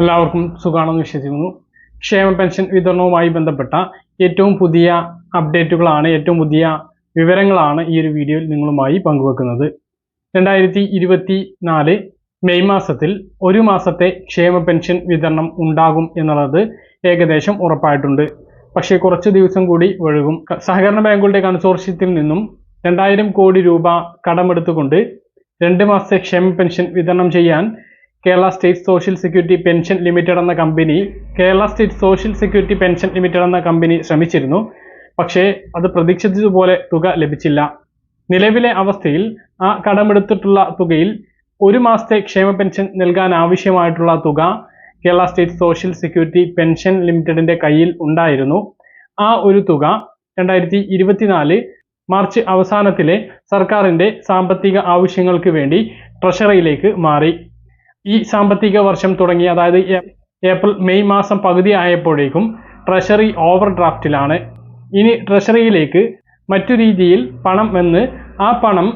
എല്ലാവർക്കും സുഖമാണെന്ന് വിശ്വസിക്കുന്നു. ക്ഷേമ പെൻഷൻ വിതരണവുമായി ബന്ധപ്പെട്ട ഏറ്റവും പുതിയ അപ്ഡേറ്റുകളാണ് ഏറ്റവും പുതിയ വിവരങ്ങളാണ് ഈ ഒരു വീഡിയോയിൽ നിങ്ങളുമായി പങ്കുവെക്കുന്നത്. രണ്ടായിരത്തി ഇരുപത്തി നാല് മെയ് മാസത്തിൽ ഒരു മാസത്തെ ക്ഷേമ പെൻഷൻ വിതരണം ഉണ്ടാകും എന്നുള്ളത് ഏകദേശം ഉറപ്പായിട്ടുണ്ട്. പക്ഷേ കുറച്ച് ദിവസം കൂടി ഒഴുകും. സഹകരണ ബാങ്കുകളുടെ കൺസോർഷ്യത്തിൽ നിന്നും രണ്ടായിരം കോടി രൂപ കടമെടുത്തുകൊണ്ട് രണ്ട് മാസത്തെ ക്ഷേമ പെൻഷൻ വിതരണം ചെയ്യാൻ Kerala state social security pension limited എന്ന company Kerala state social security pension limited എന്ന കമ്പനി ശ്രമിച്ചിരുന്നു. പക്ഷേ അത് പ്രതീക്ഷിച്ചതുപോലെ തുക ലഭിച്ചില്ല. നിലവിലെ അവസ്ഥയിൽ ആ കടമെടുത്തിട്ടുള്ള തുകയിൽ ഒരു മാസത്തെ ക്ഷേമ പെൻഷൻ നൽകാൻ ആവശ്യമായിട്ടുള്ള തുക Kerala state social security pension ലിമിറ്റഡിന്റെ കയ്യിൽ ഉണ്ടായിരുന്നു. ആ ഒരു തുക രണ്ടായിരത്തി ഇരുപത്തിനാല് മാർച്ച് അവസാനത്തിലെ സർക്കാരിന്റെ സാമ്പത്തിക ആവശ്യങ്ങൾക്ക് വേണ്ടി ട്രഷറിയിലേക്ക് മാറി. ഈ സാമ്പത്തിക വർഷം തുടങ്ങി അതായത് ഏപ്രിൽ മെയ് മാസം പകുതി ആയപ്പോഴേക്കും ട്രഷറി ഓവർ ഡ്രാഫ്റ്റിലാണ് ഇനി ട്രഷറിയിലേക്ക് മറ്റു രീതിയിൽ പണം വന്ന് ആ പണം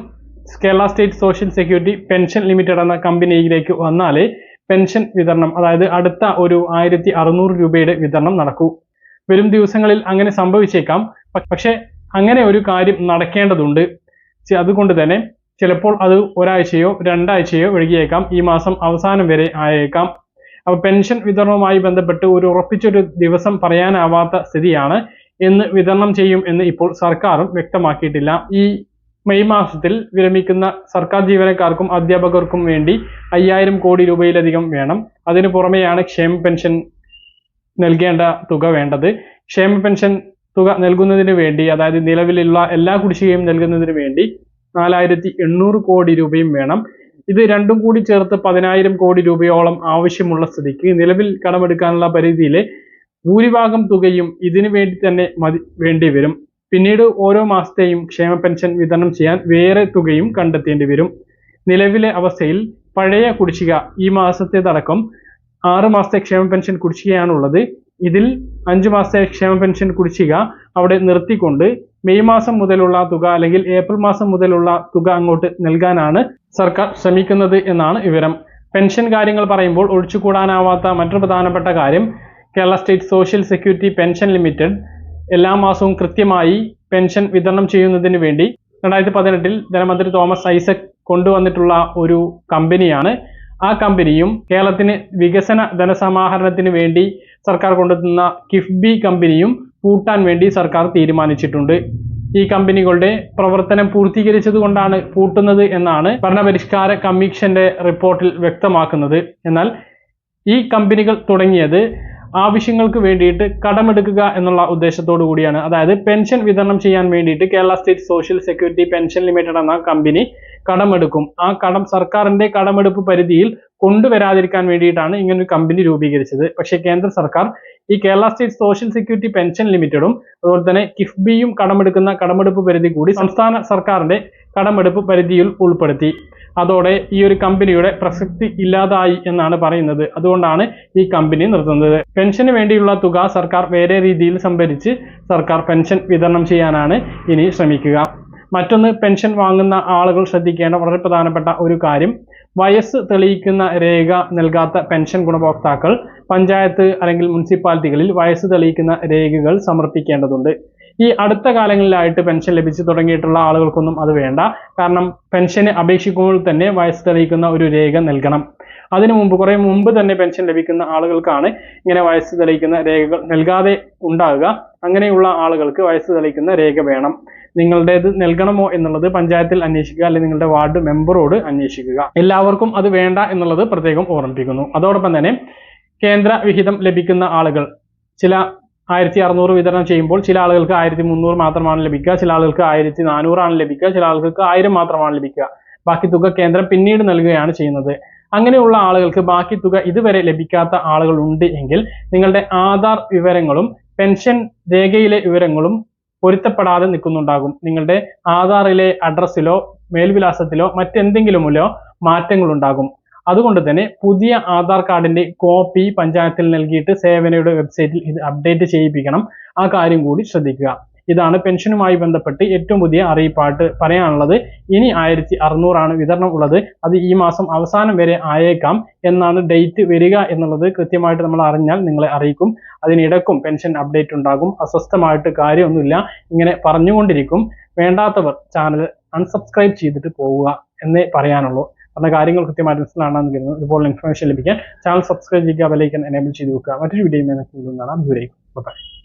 Kerala state social security pension limited എന്ന കമ്പനിയിലേക്ക് വന്നാലേ പെൻഷൻ വിതരണം അതായത് അടുത്ത ഒരു ആയിരത്തി അറുന്നൂറ് രൂപയുടെ വിതരണം നടക്കൂ. വരും ദിവസങ്ങളിൽ അങ്ങനെ സംഭവിച്ചേക്കാം. പക്ഷേ അങ്ങനെ ഒരു കാര്യം നടക്കേണ്ടതുണ്ട്. അതുകൊണ്ട് തന്നെ ചിലപ്പോൾ അത് ഒരാഴ്ചയോ രണ്ടാഴ്ചയോ വൈകിയേക്കാം ഈ മാസം അവസാനം വരെ ആയേക്കാം. അപ്പോൾ പെൻഷൻ വിതരണവുമായി ബന്ധപ്പെട്ട് ഒരു ഉറപ്പിച്ചൊരു ദിവസം പറയാനാവാത്ത സ്ഥിതിയാണ് എന്ന് വിതരണം ചെയ്യും എന്ന് ഇപ്പോൾ സർക്കാരും വ്യക്തമാക്കിയിട്ടില്ല. ഈ മെയ് മാസത്തിൽ വിരമിക്കുന്ന സർക്കാർ ജീവനക്കാർക്കും അധ്യാപകർക്കും വേണ്ടി അയ്യായിരം കോടി രൂപയിലധികം വേണം. അതിനു പുറമെയാണ് ക്ഷേമ പെൻഷൻ നൽകേണ്ട തുക വേണ്ടത്. ക്ഷേമ പെൻഷൻ തുക നൽകുന്നതിന് വേണ്ടി അതായത് നിലവിലുള്ള എല്ലാ കുടിശ്ശികയും നൽകുന്നതിന് വേണ്ടി നാലായിരത്തി എണ്ണൂറ് കോടി രൂപയും വേണം. ഇത് രണ്ടും കൂടി ചേർത്ത് പതിനായിരം കോടി രൂപയോളം ആവശ്യമുള്ള സ്ഥിതിക്ക് നിലവിൽ കടമെടുക്കാനുള്ള പരിധിയിലെ ഭൂരിഭാഗം തുകയും ഇതിനു വേണ്ടി തന്നെ മതി വേണ്ടി വരും. പിന്നീട് ഓരോ മാസത്തെയും ക്ഷേമ പെൻഷൻ വിതരണം ചെയ്യാൻ വേറെ തുകയും കണ്ടെത്തേണ്ടി വരും. നിലവിലെ അവസ്ഥയിൽ പഴയ കുടിശ്ശിക ഈ മാസത്തേതടക്കം ആറ് മാസത്തെ ക്ഷേമ പെൻഷൻ കുടിശ്ശികയാണുള്ളത്. ഇതിൽ അഞ്ച് മാസത്തെ ക്ഷേമ പെൻഷൻ കുടിശ്ശിക അവിടെ നിർത്തിക്കൊണ്ട് മെയ് മാസം മുതലുള്ള തുക അല്ലെങ്കിൽ ഏപ്രിൽ മാസം മുതലുള്ള തുക അങ്ങോട്ട് നൽകാനാണ് സർക്കാർ ശ്രമിക്കുന്നത് എന്നാണ് വിവരം. പെൻഷൻ കാര്യങ്ങൾ പറയുമ്പോൾ ഒഴിച്ചുകൂടാനാവാത്ത മറ്റൊരു പ്രധാനപ്പെട്ട കാര്യം Kerala state social security pension limited എല്ലാ മാസവും കൃത്യമായി പെൻഷൻ വിതരണം ചെയ്യുന്നതിന് വേണ്ടി രണ്ടായിരത്തി പതിനെട്ടിൽ ധനമന്ത്രി തോമസ് ഐസക് കൊണ്ടുവന്നിട്ടുള്ള ഒരു കമ്പനിയാണ്. ആ കമ്പനിയും കേരളത്തിന് വികസന ധനസമാഹരണത്തിന് വേണ്ടി സർക്കാർ കൊണ്ടുവന്ന കിഫ്ബി കമ്പനിയും പൂട്ടാൻ വേണ്ടി സർക്കാർ തീരുമാനിച്ചിട്ടുണ്ട്. ഈ കമ്പനികളുടെ പ്രവർത്തനം പൂർത്തീകരിച്ചതുകൊണ്ടാണ് പൂട്ടുന്നത് എന്നാണ് ഭരണപരിഷ്കാര കമ്മീഷന്റെ റിപ്പോർട്ടിൽ വ്യക്തമാക്കുന്നത്. എന്നാൽ ഈ കമ്പനികൾ തുടങ്ങിയത് ആവശ്യങ്ങൾക്ക് വേണ്ടിയിട്ട് കടമെടുക്കുക എന്നുള്ള ഉദ്ദേശത്തോടു കൂടിയാണ്. അതായത് പെൻഷൻ വിതരണം ചെയ്യാൻ വേണ്ടിയിട്ട് Kerala state social security pension limited എന്ന കമ്പനി കടമെടുക്കും. ആ കടം സർക്കാരിന്റെ കടമെടുപ്പ് പരിധിയിൽ കൊണ്ടുവരാതിരിക്കാൻ വേണ്ടിയിട്ടാണ് ഇങ്ങനൊരു കമ്പനി രൂപീകരിച്ചത്. പക്ഷേ കേന്ദ്ര സർക്കാർ ഈ Kerala state social security pension ലിമിറ്റഡും അതുപോലെ തന്നെ കിഫ്ബിയും കടമെടുക്കുന്ന കടമെടുപ്പ് പരിധി കൂടി സംസ്ഥാന സർക്കാരിന്റെ കടമെടുപ്പ് പരിധിയിൽ ഉൾപ്പെടുത്തി. അതോടെ ഈ ഒരു കമ്പനിയുടെ പ്രസക്തി ഇല്ലാതായി എന്നാണ് പറയുന്നത്. അതുകൊണ്ടാണ് ഈ കമ്പനി നിർത്തുന്നത്. പെൻഷന് വേണ്ടിയുള്ള തുക സർക്കാർ വേറെ രീതിയിൽ സംഭരിച്ച് സർക്കാർ പെൻഷൻ വിതരണം ചെയ്യാനാണ് ഇനി ശ്രമിക്കുക. മറ്റൊന്ന് പെൻഷൻ വാങ്ങുന്ന ആളുകൾ ശ്രദ്ധിക്കേണ്ട വളരെ പ്രധാനപ്പെട്ട ഒരു കാര്യം വയസ്സ് തെളിയിക്കുന്ന രേഖ നൽകാത്ത പെൻഷൻ ഗുണഭോക്താക്കൾ പഞ്ചായത്ത് അല്ലെങ്കിൽ മുനിസിപ്പാലിറ്റികളിൽ വയസ്സ് തെളിയിക്കുന്ന രേഖകൾ സമർപ്പിക്കേണ്ടതുണ്ട്. ഈ അടുത്ത കാലങ്ങളിലായിട്ട് പെൻഷൻ ലഭിച്ചു തുടങ്ങിയിട്ടുള്ള ആളുകൾക്കൊന്നും അത് വേണ്ട. കാരണം പെൻഷന് അപേക്ഷിക്കുമ്പോൾ തന്നെ വയസ്സ് തെളിയിക്കുന്ന ഒരു രേഖ നൽകണം. അതിനു മുമ്പ് കുറെ മുമ്പ് തന്നെ പെൻഷൻ ലഭിക്കുന്ന ആളുകൾക്കാണ് ഇങ്ങനെ വയസ്സ് തെളിയിക്കുന്ന രേഖകൾ നൽകാതെ ഉണ്ടാകുക അങ്ങനെയുള്ള ആളുകൾക്ക് വയസ്സ് തെളിയിക്കുന്ന രേഖ വേണം. നിങ്ങളുടേത് നൽകണമോ എന്നുള്ളത് പഞ്ചായത്തിൽ അന്വേഷിക്കുക അല്ലെങ്കിൽ നിങ്ങളുടെ വാർഡ് മെമ്പറോട് അന്വേഷിക്കുക. എല്ലാവർക്കും അത് വേണ്ട എന്നുള്ളത് പ്രത്യേകം ഓർമ്മിപ്പിക്കുന്നു. അതോടൊപ്പം തന്നെ കേന്ദ്ര വിഹിതം ലഭിക്കുന്ന ആളുകൾ ചില ആയിരത്തി അറുന്നൂറ് വിതരണം ചെയ്യുമ്പോൾ ചില ആളുകൾക്ക് ആയിരത്തി മുന്നൂറ് മാത്രമാണ് ലഭിക്കുക ചില ആളുകൾക്ക് ആയിരത്തി നാനൂറാണ് ലഭിക്കുക ചില ആളുകൾക്ക് ആയിരം മാത്രമാണ് ലഭിക്കുക. ബാക്കി തുക കേന്ദ്രം പിന്നീട് നൽകുകയാണ് ചെയ്യുന്നത്. അങ്ങനെയുള്ള ആളുകൾക്ക് ബാക്കി തുക ഇതുവരെ ലഭിക്കാത്ത ആളുകൾ ഉണ്ട് എങ്കിൽ നിങ്ങളുടെ ആധാർ വിവരങ്ങളും പെൻഷൻ രേഖയിലെ വിവരങ്ങളും പൊരുത്തപ്പെടാതെ നിൽക്കുന്നുണ്ടാകും. നിങ്ങളുടെ ആധാറിലെ അഡ്രസ്സിലോ മേൽവിലാസത്തിലോ മാറ്റങ്ങൾ ഉണ്ടാകും അതുകൊണ്ട് തന്നെ പുതിയ ആധാർ കാർഡിന്റെ കോപ്പി പഞ്ചായത്തിൽ നൽകിയിട്ട് സേവനയുടെ വെബ്സൈറ്റിൽ ഇത് അപ്ഡേറ്റ് ചെയ്യിപ്പിക്കണം. ആ കാര്യം കൂടി ശ്രദ്ധിക്കുക. ഇതാണ് പെൻഷനുമായി ബന്ധപ്പെട്ട് ഏറ്റവും പുതിയ അറിയിപ്പായിട്ട് പറയാനുള്ളത്. ഇനി ആയിരത്തി അറുന്നൂറാണ് വിതരണം ഉള്ളത്. അത് ഈ മാസം അവസാനം വരെ ആയേക്കാം എന്നാണ് ഡേറ്റ് വരിക എന്നുള്ളത് കൃത്യമായിട്ട് നമ്മൾ അറിഞ്ഞാൽ നിങ്ങളെ അറിയിക്കും. അതിനിടക്കും പെൻഷൻ അപ്ഡേറ്റ് ഉണ്ടാകും. അസ്വസ്ഥമായിട്ട് കാര്യമൊന്നുമില്ല. ഇങ്ങനെ പറഞ്ഞുകൊണ്ടിരിക്കും. വേണ്ടാത്തവർ ചാനൽ അൺസബ്സ്ക്രൈബ് ചെയ്തിട്ട് പോവുക എന്നേ പറയാനുള്ളൂ. പറഞ്ഞ കാര്യങ്ങൾ കൃത്യമായി മനസ്സിലാണെന്ന് കരുതുന്നു. ഇതുപോലെ ഇൻഫർമേഷൻ ലഭിക്കാൻ ചാനൽ സബ്സ്ക്രൈബ് ചെയ്യുക ബെലൈക്കൻ എനേബിൾ ചെയ്ത് വെക്കുക. മറ്റൊരു വീഡിയോ കാണാം. ദൂരേക്കും ബൈ